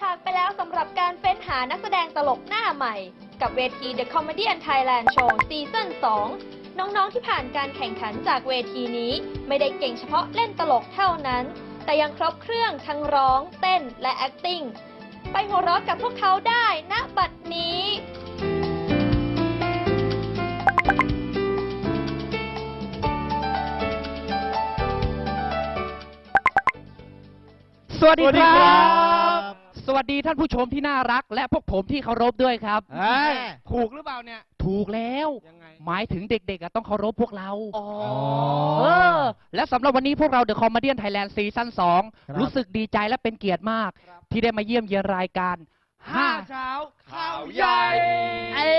ฉากไปแล้วสำหรับการเฟ้นหานักแสดงตลกหน้าใหม่ กับเวที The Comedian Thailand Show ซีซั่น2น้องๆที่ผ่านการแข่งขันจากเวทีนี้ ไม่ได้เก่งเฉพาะเล่นตลกเท่านั้น แต่ยังครบเครื่องทั้งร้อง เต้นและ acting ไปหัวเราะกับพวกเขาได้ณบัดนี้สวัสดีครับ วัสดีท่านผู้ชมที่น่ารัก และพวกผมที่เคารพด้วยครับ เฮ้ยถูกหรือเปล่าเนี่ย ถูกแล้ว ยังไง หมายถึงเด็กๆอะต้องเคารพพวกเราอ๋อเออและสำหรับวันนี้พวกเรา The Comedian Thailand ซีซั่นครับ 2รู้สึกดีใจและเป็นเกียรติมาก ครับ ที่ได้มาเยี่ยมเยียนรายการห้า5เช้าข่าวใหญ่ เอ้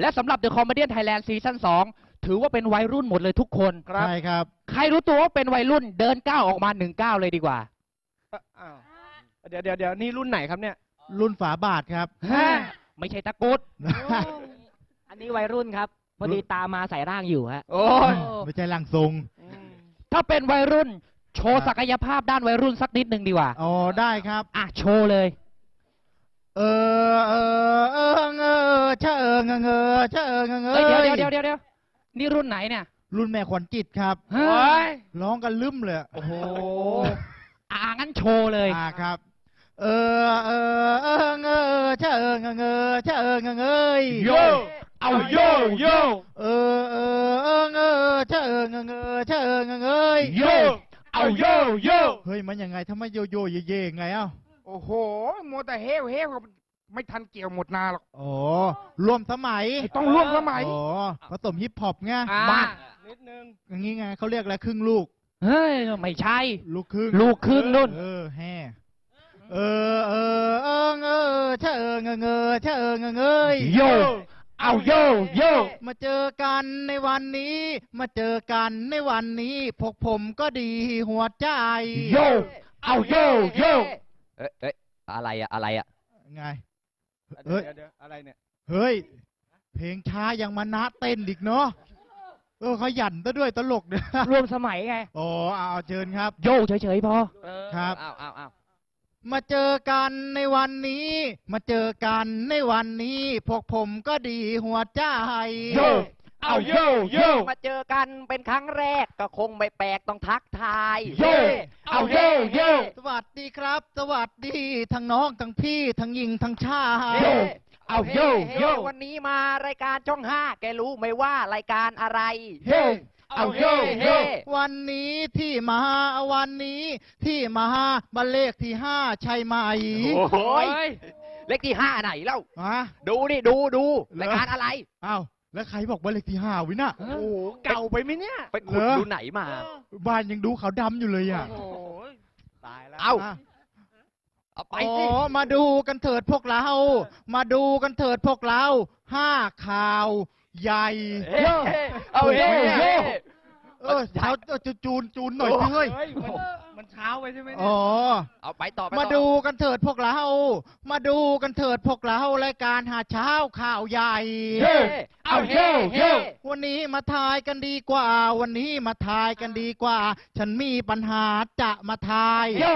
และสำหรับ The Comedian Thailand ซีซั่น2ถือว่าเป็นวัยรุ่นหมดเลยทุกคนครับใช่ครับ ใครรู้ตัวว่าเป็นวัยรุ่นเดินก้าวออกมาหนึ่งก้าวเลยดีกว่า อ้าว เดี๋ยวเดี๋ยวเดี๋ยวนี่รุ่นไหนครับเนี่ย รุ่นฝาบาทครับ ไม่ใช่ตะกรุด อันนี้วัยรุ่นครับ พอดีตามมาใส่ร่างอยู่ฮะ โอ้ยไม่ใช่ลังทรง ถ้าเป็นวัยรุ่น โชว์ศักยภาพด้านวัยรุ่นสักนิดหนึ่งดีกว่า อ๋อ ได้ครับ อะ โชว์เลย เออเออเออเออเชะเออเงอเงอเชะเออเงอเงอเอ้ยเดี๋ยวเดี๋ยวเดี๋ยวเดี๋ยวเดี๋ยวนี่รุ่นไหนเนี่ย รุ่นแม่ขวัญจิตครับเฮ้โอ้ยยร้องกันลืมเลย โอ้โหอ่างั้นโชว์เลย อ่าครับ เออเออเออเงอเชอเงอเงอเชอเงอเงยโยเอาโยโยเออเออเออเงอเชอเงอเงอเชอเงอเงยโยเอาโยโยเฮ้ยมันยังไงทำไมโยโยเย่เย่ไงเอ้าโอ้โหมัวแต่เฮวเฮวไม่ทันเกี่ยวหมดนาหรอกอ๋อร่วมสมัยต้องร่วมสมัยอ๋อผสมฮิปฮอปไงอ่านิดนึงอย่างงี้ไงเขาเรียกอะไรครึ่งลูกเฮ้ยไม่ใช่ ลูกครึ่งลูกครึ่งนู่นเออแฮ่ เออเออเออเงอเชะเออเงอเงอเชะเออเงอเงยโยเอาโยโยมาเจอกันในวันนี้ มาเจอกันในวันนี้ พวกผมก็ดีหัวใจ โยเอาโยโยเอ๊ะเอ๊ะอะไรอะอะไรอะไงเฮ้ยเดี๋ยวอะไรเนี่ยเฮ้ย เพลงช้ายังมานะเต้นอีกเนาะเออขยันซะด้วยตลกเนี่ยรวมสมัยไงโอ้เอาเอาเชิญครับ โยเฉยๆพอครับอ้าวอ้าวอ้าว มาเจอกันในวันนี้ มาเจอกันในวันนี้ พวกผมก็ดีหัวใจโยเอาโยโยมาเจอกันเป็นครั้งแรกก็คงไม่แปลกต้องทักทายโยเอาโยโยสวัสดีครับ สวัสดีทั้งน้องทั้งพี่ทั้งหญิงทั้งชายโยเอาโยโยวันนี้มารายการช่องห้าแกรู้ไหมว่ารายการอะไรโย เอาโยโยวันนี้ที่มาวันนี้ ที่มาบันเลขที่ห้าใช่ไหมโอ้โหยเลขที่ห้าไหนเล่าฮะดูดิดูดูเหรอรายการอะไรอ้าวแล้วใครบอกบันเลขที่ห้าวินะโอ้โหเก่าไปไหมเนี่ยไปขุดเหรอดูไหนมา บ้านยังดูขาวดำอยู่เลยอะโอ้โหตายแล้วเอ้าอะเอาไปอ๋สิอมาดูกันเถิดพวกเรา มาดูกันเถิดพวกเราห้าข่าว ใหญ่เฮ้เอาเฮ้ถูกไหมเนี่ยเฮ้เออเช้าเออจูจูนจูนหน่อยสิเฮ้ยเฮ้ยมันมันเช้าไปใช่ไหมเนี่ยอ๋อ เอาไปต่อไปต่อมาดูกันเถิดพวกเรา มาดูกันเถิดพวกเรารายการหาเช้าข่าวใหญ่เฮ้เอาโยโยวันนี้มาทายกันดีกว่า วันนี้มาทายกันดีกว่า ฉันมีปัญหาจะมาทายโย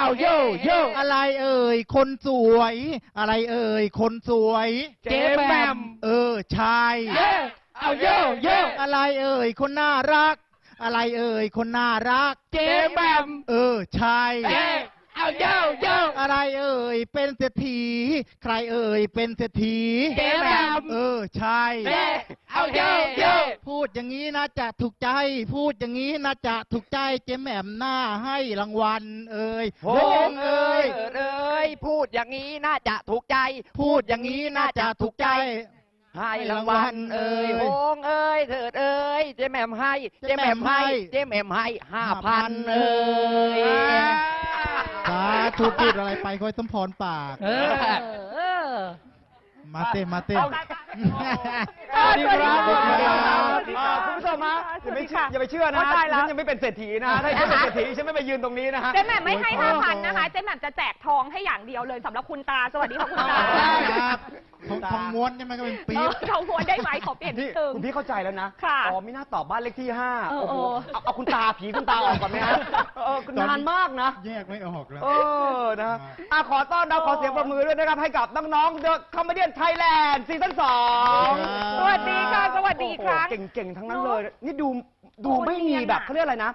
เอาโยโยอะไรเอ่ย คนสวย อะไรเอ่ย คนสวย เจ๊แบมเออใช่เยเอาโยโยอะไรเอ่ย คนน่ารัก อะไรเอ่ย คนน่ารัก เจ๊แบมเออใช่เย เอาโยโยอะไรเอ่ยเป็นเศรษฐี ใครเอ่ยเป็นเศรษฐีเจ๊แบมเออใช่เยเอาโยโยพูดอย่างนี้น่าจะถูกใจ พูดอย่างนี้น่าจะถูกใจเจ๊แหม่มหน้าให้รางวัลเอ่ยโฮงเอ้ยเอ้ยพูดอย่างนี้น่าจะถูกใจพูดอย่างนี้น่าจะถูกใจ ให้รางวัลเอ้ยโฮงเอ้ยเถิดเอ้ยเจ๊แหม่มให้เจ๊แหม่มให้เจ๊แหม่มให้ห้าพันเอ้ยสาธุพูดอะไรไปค่อยสมพรปาก เออ มาเต้นมาเต้นเอา สวัสดีครับสวัสดีครับอ่าคุณผู้ชมฮะอย่าไปเชื่ออย่าไปเชื่อนะโอ้ฮะตายแล้วฉันยังไม่เป็นเศรษฐีนะฮะถ้าฉันเป็นเศรษฐีฉันไม่ไปยืนตรงนี้นะฮะ เจ๊แหม่มไม่ให้ห้าพันนะคะเจ๊แหม่มจะแจกทองให้อย่างเดียวเลยสำหรับคุณตา สวัสดีค่ะคุณตาครับของทองม้วนใช่ไหมก็เป็นปี๊เอบอเขาหัวได้ไหมขอเปลี่ยนนิพี่ดนึง คุณพี่เข้าใจแล้วนะ ค่ะอ๋อไม่น่าตอบบ้านเลขที่ห้าเออโอ้โหเออ เอาเอาคุณตาผีคุณตาออกก่อนไหมฮะเออนานมากนะ แยกไม่ออกแล้ว เออนะอะขอต้อนรับขอเสียงประมือด้วยนะครับ ให้กับน้องๆ The Comedian Thailand ซีซั่นสองสวัสดีค่ะ สวัสดีอีกครั้ง โอ้โหเก่งๆ ทั้งนั้นเลย นี่ดูดูโอ้ไม่มีเนียนแบบอะเขาเรียกอะไรนะ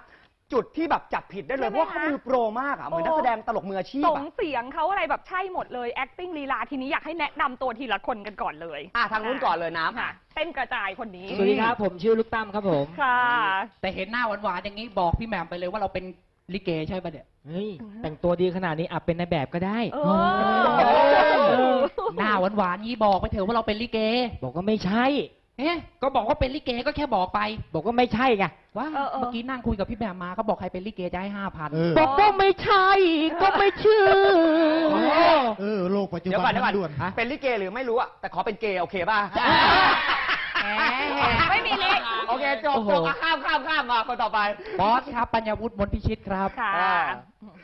จุดที่แบบจับผิดได้เลยใช่เพไหมราะว่าเขาคะมือโปรมากอะ เหมือนโอ้นักแสดงตลกมืออาชีพสงอะเสียงเขาอะไรแบบใช่หมดเลย acting ลีลาทีนี้อยากให้แนะนำตัวทีละคนกันก่อนเลยอะทางนู้นก่อนเลยนะค่ะ เต้นกระจายคนนี้สวัสดีครับ ผมชื่อลูกตั้มครับผม ค่ะ แต่เห็นหน้าหวานๆอย่างนี้บอกพี่แหม่มไปเลยว่าเราเป็นลิเกใช่ปะเนี่ย เฮ้ย แต่งตัวดีขนาดนี้อาจเป็นในแบบก็ได้ เอเออ หน้าหวานๆนี้บอกไปเถอะว่าเราเป็นลิเกบอกว่าไม่ใช่ เอ๊ะก็บอกว่าเป็นลิเกก็แค่บอกไป บอกว่าไม่ใช่ไงว่าเออเออ เมื่อกี้นั่งคุยกับพี่แหม่มมาเขาบอกใครเป็นลิเกจะให้ห้าพันเออ บอกว่าไม่ใช่ ก็ไม่เชื่อ เออโลกปัจจุเดี๋ยวบัก่อนนเดี๋ยวก่อนด่วน เป็นลิเกหรือไม่รู้อะแต่ขอเป็นเกย์โอเคป่ะ ไม่มีลิโอเคจบโอ้โห จบอะข้ามข้ามข้ามมาคนต่อไป บอสครับปัญญาวุฒิมนพิชิตครับ ค่ะอ่า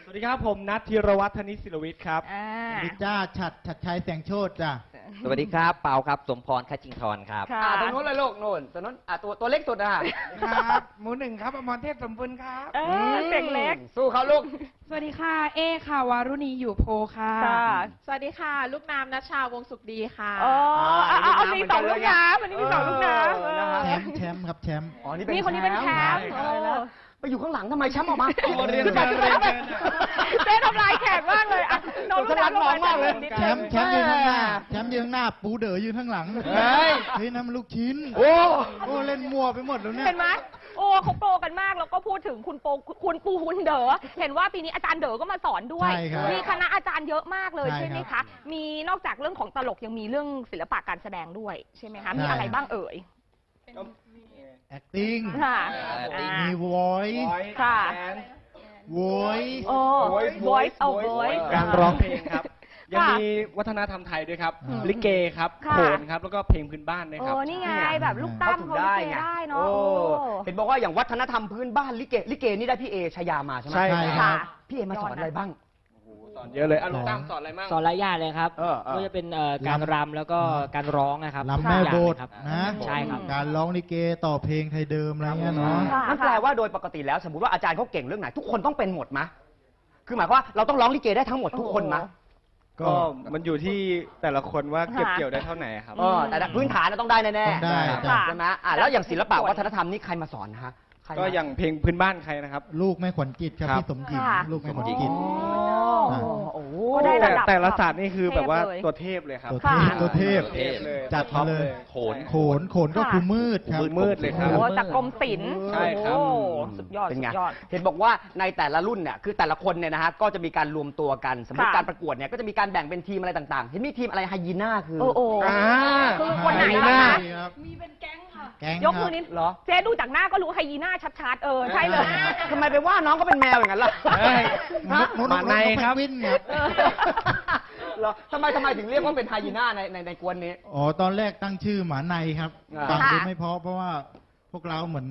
สวัสดีครับผมนัทธีรวัฒน์ธนิศิลวิทย์ครับ อ่าสวัสดีจ้าฉัดฉัดชัยแสงโชตจ้ะ สวัสดีครับเปาครับ สมพรคจิงทรครับ ค่ะอ่าตรงนู้นเลยลูกนู่นตรงนู้นอะตัวตัวเล็กสุดนะฮะครับหมูหนึ่งครับอมรเทพสมบูรณ์ครับ เออเสียงเล็กสู้เขาลูก สวัสดีค่ะ เอค่ะ วารุณีอยู่โพค่ะ ค่ะสวัสดีค่ะ ลูกน้ำนัชชาวงสุขดีค่ะ อ๋อเอาเอาเอามีสองเหมืลูอนกกันเลยไงน้ำวันนี้มีสองลูกน้ำเออนะฮะแชมป์แชมป์ครับแชมป์ อ๋อนี่เป็นนี่คนนี้เป็นแชมป์ป์โอ้ ไปอยู่ข้างหลังทำไมแชมป์ออกมาเรียนขึ้นเชิมาญขึ้นเรียนมาเชิญเจ๊ทำลายแขกมากเลยอะน้องลูกน้ำลงมาจากนิดนึงแชมป์แชมป์ยืนข้างหน้าแชมป์ยืนข้างหน้า ปูเด๋อยืนข้างหลังเฮ้ยเฮ้ยนั่นมันลูกชิ้น โอ้โอ้เล่นมั่วไปหมดแล้วเนี่ยเห็นไหมโอ้เขาโปรกันมากแล้วก็พูดถึงคุณโปคุณปูคุณเด๋อเห็นว่าปีนี้อาจารย์เด๋อก็มาสอนด้วยใช่ครับมีคณะอาจารย์เยอะมากเลยใช่ใช่ไหมครัคะบมีนอกจากเรื่องของตลกยังมีเรื่องศิลปะการแสดงด้วยใช่ไหมคะมีใช่อะไรบ้างเอ่ย acting ค่ะมี voice ค่ะ voice โอ้ Voice voice เอา Voice voice การร้องเพลงครับ ยังค่ะมีวัฒนธรรมไทยด้วยครับอืมลิเกครับค่ะ โขนครับ แล้วก็เพลงพื้นบ้านด้วยครับโอ้นี่ไงแบบลูกตั้เขามถึงเขาได้ลิเกไงได้เนาะโอ้โอ้ เห็นบอกว่าอย่างวัฒนธรรมพื้นบ้านลิเกลิเกนี่ได้พี่เอชยามาใช่ไหมใช่ใช่คครัรับบพี่เอมาสอนอะไรบ้างส อนเยอะเลยอะสอนลูกตั้มสอนอะไรบ้างสอนหลายอย่างเลยครับเออเออ ก็จะเป็นเอ่อการรำแล้วก็การร้องนะครับลำแม่โบสถ์ทุกอย่างเลยครับนะใช่ครับ การร้องลิเกต่อเพลงไทยเดิมอะไรเงี้ยเนาะ ค่ะ นั่นแปลว่าโดยปกติแล้วสมมติว่าอาจารย์เขาเก่งเรื่องไหน ทุกคนต้องเป็นหมดมะ คือหมายความว่าเราต้องร้องลิเกได้ทั้งหมดทุกคนมะก็ ก็มันอยู่ที่แต่ละคนว่าเก็บค่ะเกี่ยวได้เท่าไหร่ครับ เออแต่พื้นฐานน่ะต้องได้แน่ต้องได้ๆจ้ะใช่ไหมอะแล้วอย่างศิลปะวัฒนธรรมนี่ใครมาสอนฮะใค รมก็อย่างเพลงพื้นบ้านใครนะครับ ลูกแม่ขวัญจิตครับครับ พี่สมจิตค่ะ ลูกแม่ขวัญจิตโอ้อะโอ้โหก็ได้แต่ระดับ แต่ละศาสตร์นี่คือแบบว่าเทพเลย ตัวเทพเลยครับ ตัวเทพค่ะ ตัวเทพเทพเลยจัดมาเลย โขน โขนโขนก็ครูมืดครับครูมืดเลยครับ โอ้จากกรมศิลป์ใช่ครับ โอ้สุดยอดเป็นสุไงดยอด เห็นบอกว่าในแต่ละรุ่นเนี่ยคือแต่ละคนเนี่ยนะฮะก็จะมีการรวมตัวกันสมมติค่ะ การประกวดเนี่ยก็จะมีการแบ่งเป็นทีมอะไรต่างๆ เห็นมีทีมอะไรไฮยีน่าคือ โอ้โอ้อ่าคือคนไหนไฮยีบ้างน่าคะครับมีเป็นแก๊งค่ะ แก๊งยกคมืรัอบนี้เหรอ เจ๊ดูจากหน้าก็รู้ไฮยีน่าชัดๆ เออ ใช่เลย ทำไมไปว่าน้องก็เป็นแมวอย่างนั้นล่ะเฮ้ยฮะนกนกมาในนกครับแพนกวินไงเหรอทำไมทำไมถึงเรียกว่าเป็นไฮยีน่าในในในกวนนี้ อ๋อตอนแรกตั้งชื่อหมาในครับอ่า ฟังดูค่ะไม่เพราะเพราะว่าพวกเราเหมือน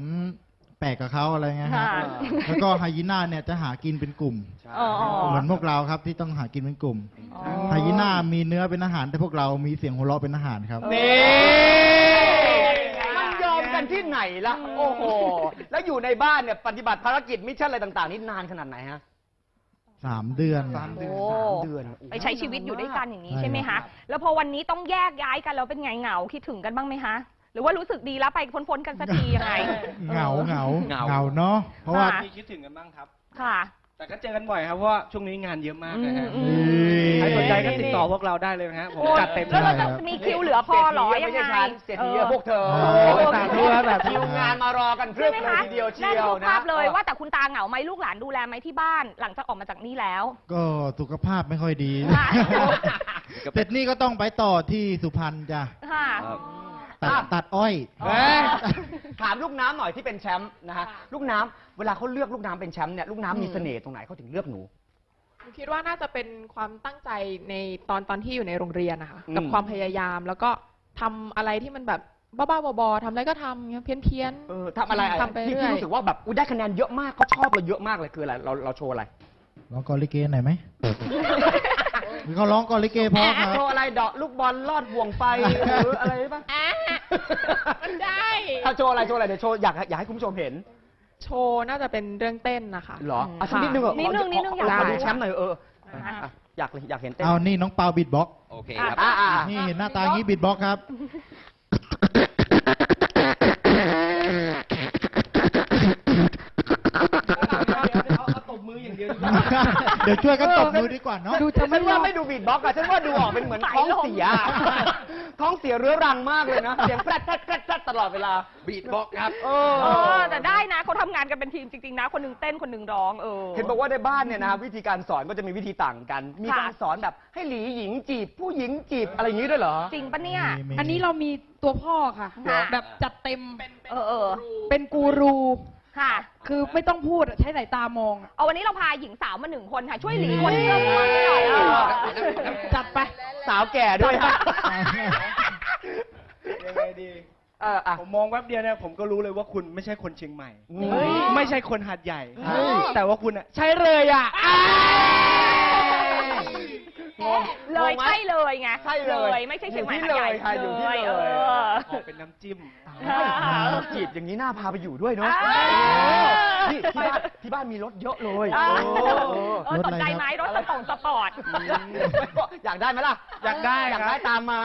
แปลกกับเขาอะไรเงี้ยฮะค่ะ แล้วก็ไฮยีน่าเนี่ยจะหากินเป็นกลุ่ม อ๋อเหมือนพวกเราครับที่ต้องหากินเป็นกลุ่มอ๋อไฮยีน่ามีเนื้อเป็นอาหารแต่พวกเรามีเสียงหัวเราะเป็นอาหารครับ นี่มันยอมกั นที่ไหนล่ะ โอ้โห แล้วอยู่ในบ้านเนี่ยปฏิบัติภารกิจมิชชั่นอะไรต่าง ๆ นี่นานขนาดไหนฮะ สามเดือน สามเดือนโอ้ สามเดือนไปใช้ชีวิตอยู่ด้วยกันอย่างนี้ใช่ใช่ไหมครัคะ บ แล้วพอวันนี้ต้องแยกย้ายกันแล้วเป็นไงเหงาคิดถึงกันบ้างไหมคะ หรือว่ารู้สึกดีแล้วไปพ้นๆกันสักทียังไง เหงาเหงาเหงา เหงาเนาะเพราะว่า ค่ะ มีคิดถึงกันบ้างครับ ค่ะ แต่ก็เจอกันบ่อยครับเพราะว่าช่วงนี้งานเยอะมากนะฮะ อืมใครสนใจ ก็ติดต่อพวกเราได้เลยนะฮะผมโอ้ยจัดเต็มแล้วเราเลยจะครับมีคิวเหลือพอเหรอเศรษฐียังไม่ไงใช่ฉันเศรษฐีอะพวกเธอโอ้โอ้สาธุแบบคิวงานมารอกันพรึใช่บไหมเลยคะทีเดียวเชีแน่ยวดูนะภาพเลยว่าแต่คุณตาเหงาไหมลูกหลานดูแลไหมที่บ้าน หลังจากออกมาจากนี่แล้ว ก็สุขภาพไม่ค่อยดีค่ะ เสร็จนี่ก็ต้องไปต่อที่สุพรรณจ้ะค่ะ ตัดตัดอ้อย เอ้ยถามลูกน้ำหน่อยที่เป็นแชมป์นะฮะ ลูกน้ำเวลาเขาเลือกลูกน้ำเป็นแชมป์เนี่ย ลูกน้ำมีเสน่ห์ตรงไหนเขาถึงเลือกหนู หนูคิดว่าน่าจะเป็นความตั้งใจในตอนตอนที่อยู่ในโรงเรียนนะคะอืมกับความพยายามแล้วก็ทำอะไรที่มันแบบบ้าๆบอๆทำอะไรก็ทำเงี้ยเพี้ยนเออทำอะไรอะทำไปที่เรื่อยที่รู้สึกว่าแบบอุยได้คะแนนเยอะมากเขาชอบเราเยอะมากเลยคืออะไรเราเราโชว์อะไรร้องกอลิเกหน่อยไหมหรือเขาร้องกอลิเกเพราะครับ โชว์อะไรเดาะลูกบอลลอดห่วงไฟหรืออะไรป่ะมันได้ ถ้าโชว์อะไรโชว์อะไรเดี๋ยวโชว์อยากอยากให้คุณผู้ชมเห็น โชว์น่าจะเป็นเรื่องเต้นนะคะเหรออะสักค่ะนิดนึงเหรอนิดนึงนิดนึงอยากขได้ ดูแชมป์หน่อยเอออะอยากเลยอยากเห็นเต้น เอานี่น้องเปาบิดบ็อกซ์โอเคครับ อะอะ นี่เห็นหน้าตาอย่างนี้บิดบ็อกซ์ครับ เดียวดีกว่าเดี๋ยวช่วยกันตบมือดีกว่าเนาะ ดูจะไม่ว่าไม่ดูบีดบ็อกซ์อะฉันว่าดูออกเป็นเหมือนท้องเสียท้องเสียเรื้อรังมากเลยนะเสียงแฟลดแฟลดแฟลดแฟลดตลอดเวลา บีทบ็อกครับ เอเอออแต่ได้นะเขาทำงานกันเป็นทีมจริง ๆ นะ คนหนึงเต้นคนหนึงร้องเออ เห็นบอกว่าในบ้านเนี่ยนะวิธีการสอนก็จะมีวิธีต่างกัน มีค่ะ การสอนแบบให้หลีหญิงจีบ ผู้หญิงจีบอะไรอย่างนี้ด้วยเหรอ จริงปะเนี่ยมีอันนี้เรามีตัวพ่อค่ะ ค่ะ แบบจัดเต็ม เออเออเป็นกูรู ค่ะ คือไม่ต้องพูดอะใช้สายตามองอะเอาวันนี้เราพาหญิงสาวมาหนึ่งคนค่ะ ช่วยหลีคนที่เราพูดหน่อยเออจัดไป สาวแก่ด้วยฮะยังไงดี เอออะ ผมมองแวบเดียวเนี่ยผมก็รู้เลยว่าคุณไม่ใช่คนเชียงใหม่ เฮ้ย ไม่ใช่คนหาดใหญ่ เฮ้ย แต่ว่าคุณอะ ใช่เลยอะงง เลยงงไหมใช่เลยไงใช่เลย ไม่ใช่เชียงใหม่อยู่ที่หาดใหญ่เลยค่ะอยู่ที่เลยเออ ออกเป็นน้ำจิ้มอ่าจีบอย่างนี้น่าพาไปอยู่ด้วยเนาะอ่านี่ที่บ้านที่บ้านมีรถเยอะเลยเออโอ้เออสนใจไหมรถสปอร์ตสปอร์ต อยากได้ไหมล่ะ อยากได้อยากครับได้ตามมา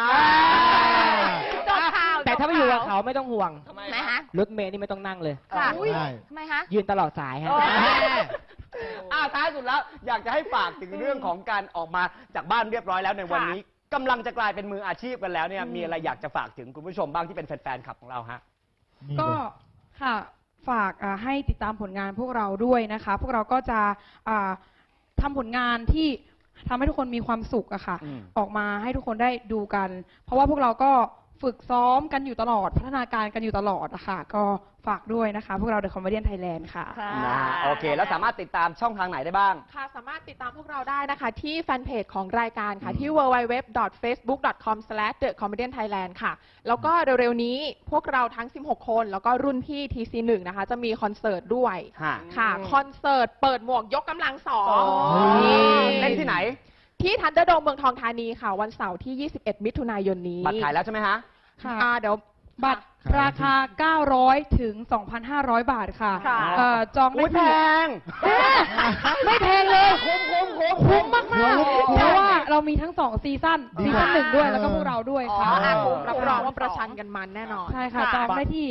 จบข่าวแต่ ถ้าไม่อยู่กับเขาไม่ต้องห่วงไหมฮะรถเมย์นี่ไม่ต้องนั่งเลย ค่ะใช่ทำไมฮะยืนตลอดสายฮะโอ้อ่าท้ายสุดแล้วอยากจะให้ฝากถึงเรื่องของการออกมาจากบ้านเรียบร้อยแล้วในวันนี้กำลังจะกลายเป็นมืออาชีพกันแล้วเนี่ยมีอะไรอยากจะฝากถึงคุณผู้ชมบ้างที่เป็นแฟนๆขับของเราฮะ นี่ก็เลย ค่ะฝากอ่าให้ติดตามผลงานพวกเราด้วยนะคะ พวกเราก็จะอ่าทำผลงานที่ทำให้ทุกคนมีความสุขอะค่ะ อืม ออกมาให้ทุกคนได้ดูกัน เพราะว่าพวกเราก็ ฝึกซ้อมกันอยู่ตลอด พัฒนาการกันอยู่ตลอดอะค่ะก็ฝากด้วยนะคะ พวกเรา The Comedian Thailand ค่ะ ค่ะ นะโอเค แล้วสามารถติดตามช่องทางไหนได้บ้าง ค่ะสามารถติดตามพวกเราได้นะคะ ที่แฟนเพจของรายการค่ะ ที่ www.facebook.com/thecomedianthailand ค่ะ แล้วก็เร็วๆนี้พวกเราทั้ง 16 คน แล้วก็รุ่นพี่ TC1 นะคะ จะมีคอนเสิร์ตด้วย ฮะค่ะ คอนเสิร์ตเปิดหมวกยกกำลังสองนี่นี่ เล่นที่ไหน ที่ทันเดอร์โดมเมืองทองธานีค่ะ วันเสาร์ที่ 21 มิถุนายนนี้บัตรขายแล้วใช่ไหมฮะ ค่ะ อ่าเดี๋ยว บัตรขายราคา 900 ถึง 2,500 บาทค่ะค่ะ เอ่อจองได้อุ้ยแพที่งไม่แพงเลย คุ้มคุ้มคุ้ม คุ้มมากคุ้มๆเพราะว่าเรามีทั้งสองซีซั่น ดีซีซั่นหนึ่งด้วยเออแล้วก็พวกเราด้วยค่ะอ๋ออะรับรองว่าประชันกันมันแน่นอน ใช่ค่ะค่ะจองได้ที่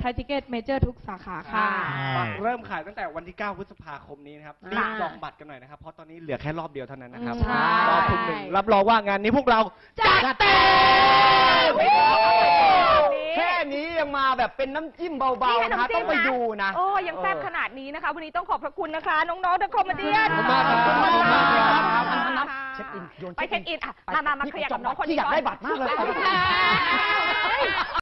ไทยทิเก็ตเมเจอร์ทุกสาขาค่ะ บัตรเริ่มขายตั้งแต่วันที่ 9 พฤษภาคมนี้นะครับรีบจองบัตรกันหน่อยนะครับ เพราะตอนนี้เหลือแค่รอบเดียวเท่านั้นนะครับ ใช่ รอบทุ่มหนึ่งรับรองว่างานนี้พวกเราจัดเต็มแค่นี้ยังมาแบบเป็นน้ำจิ้มเบานี่ๆแค่นะฮะน้ำจิ้ต้อมงไปนะดูนะ โอ้ยังแซ่บขนาดนี้นะคะ วันนี้ต้องขอบพระคุณนะคะ น้องๆเดอะคอมเมดี้ ขอบคุณมากครับขอบคุณมากครับขอบคุณนับค่ะเช็คอินโยนไปเช็คอินอะ มามามาเคลียร์กับน้องคนนี้ที่อยากก่อนได้บัตรมากเลย